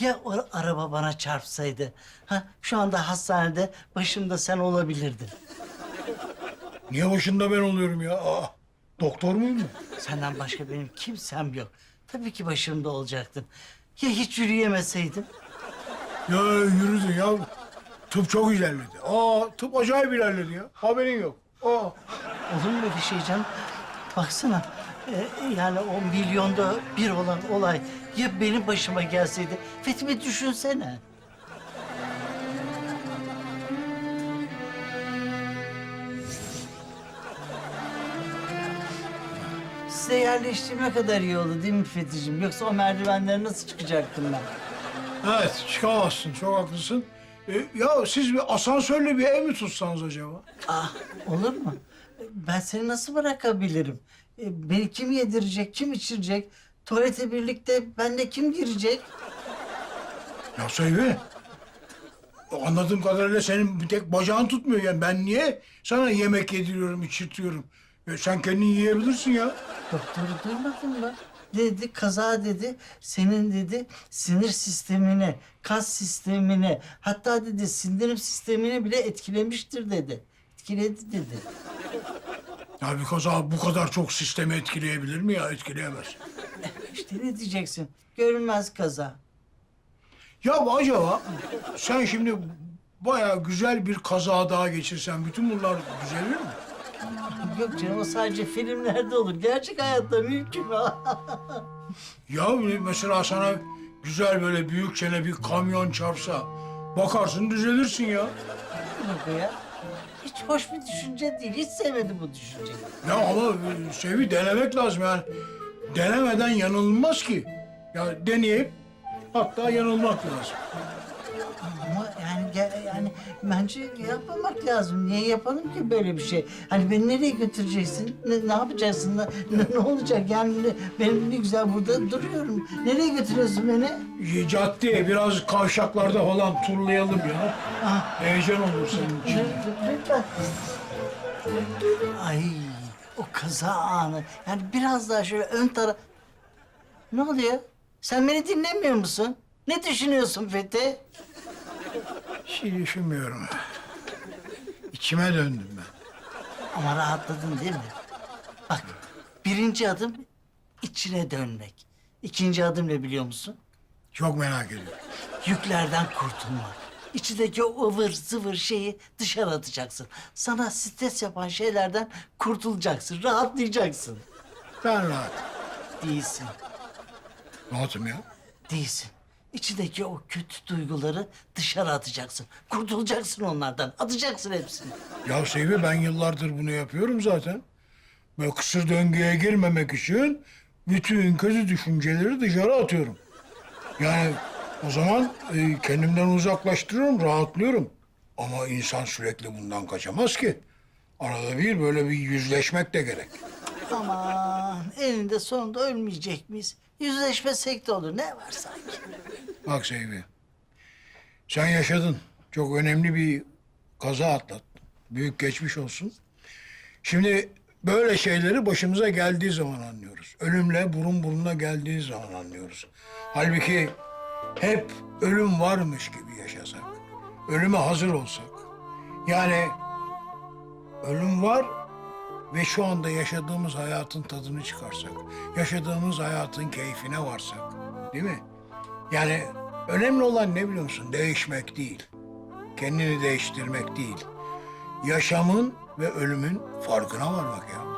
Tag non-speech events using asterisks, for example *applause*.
Ya o araba bana çarpsaydı? Ha, şu anda hastanede başımda sen olabilirdin. Niye başında ben oluyorum ya? Aa, doktor muyum ben? Senden başka benim kimsem yok. Tabii ki başımda olacaktın. Ya hiç yürüyemeseydim? Ya yürüdün ya. Tıp çok ilerledi. Aa, tıp acayip ilerledi ya. Haberin yok. Aa. Olur mu bir şey canım? Baksana, e, yani o milyonda bir olan olay ya benim başıma gelseydi? Fethi bir düşünsene. Size yerleştiğime kadar iyi oldu değil mi Fethi'cim? Yoksa o merdivenleri nasıl çıkacaktım ben? Evet, çıkamazsın. Çok haklısın. E, ya siz bir asansörle bir ev mi tutsanız acaba? Ah, olur mu? Ben seni nasıl bırakabilirim? E, Beni kim yedirecek, kim içirecek? Tuvalete birlikte benle kim girecek? Ya Seyfi, anladığım kadarıyla senin bir tek bacağın tutmuyor yani. Ben niye sana yemek yediriyorum, içirtiyorum? E, sen kendin yiyebilirsin ya. Doktoru duymadın mı? Dedi, kaza dedi, senin dedi sinir sistemini, kas sistemini, hatta dedi sindirim sistemini bile etkilemiştir dedi. Etkiledi dedi. Ya bir kaza bu kadar çok sistemi etkileyebilir mi ya? Etkileyemez. İşte ne diyeceksin? Görünmez kaza. Ya acaba sen şimdi bayağı güzel bir kaza daha geçirsen bütün bunlar düzelir mi? Yok canım o sadece filmlerde olur. Gerçek hayatta mümkün mü? *laughs* Ya mesela sana güzel böyle büyük çene bir kamyon çarpsa bakarsın düzelirsin ya. bu ya? Hiç hoş bir düşünce değil. Hiç sevmedim bu düşünceyi. Ya ama e, Sevi denemek lazım yani. Denemeden yanılmaz ki. Ya deneyip hatta yanılmak lazım. Ama yani ge- yani bence yapmamak lazım. Niye yapalım ki böyle bir şey? Hani beni nereye götüreceksin? Ne, ne yapacaksın? Ne, ne- olacak? Yani ne- benim ne güzel burada duruyorum. Nereye götürüyorsun beni? E, Caddeye biraz kavşaklarda falan turlayalım ya. Heyecan olur senin için. Lütfen. Ay o kaza anı. Yani biraz daha şöyle ön taraf... Ne oluyor? Sen beni dinlemiyor musun? Ne düşünüyorsun Fethi? Şey düşünmüyorum. İçime döndüm ben. Ama rahatladın değil mi? Bak birinci adım içine dönmek. İkinci adım ne biliyor musun? Çok merak ediyorum. Yüklerden kurtulmak. İçindeki o ıvır zıvır şeyi dışarı atacaksın. Sana stres yapan şeylerden kurtulacaksın, rahatlayacaksın. Ben rahat. Değilsin, Rahatım ya. değilsin. İçindeki o kötü duyguları dışarı atacaksın. Kurtulacaksın onlardan, atacaksın hepsini. Ya Sevi ben yıllardır bunu yapıyorum zaten. Böyle kısır döngüye girmemek için bütün kötü düşünceleri dışarı atıyorum. Yani o zaman e, kendimden uzaklaştırıyorum, rahatlıyorum. Ama insan sürekli bundan kaçamaz ki. Arada bir böyle bir yüzleşmek de gerek. Aman eninde sonunda ölmeyecek miyiz? Yüzleşmesek de olur. Ne var sanki? Bak Seyfi, sen yaşadın. Çok önemli bir kaza atlattın. Büyük geçmiş olsun. Şimdi böyle şeyleri başımıza geldiği zaman anlıyoruz. Ölümle burun buruna geldiği zaman anlıyoruz. Halbuki hep ölüm varmış gibi yaşasak. Ölüme hazır olsak. Yani ölüm var ve şu anda yaşadığımız hayatın tadını çıkarsak. Yaşadığımız hayatın keyfine varsak. Değil mi? Yani önemli olan ne biliyor musun? Değişmek değil. Kendini değiştirmek değil. Yaşamın ve ölümün farkına varmak ya.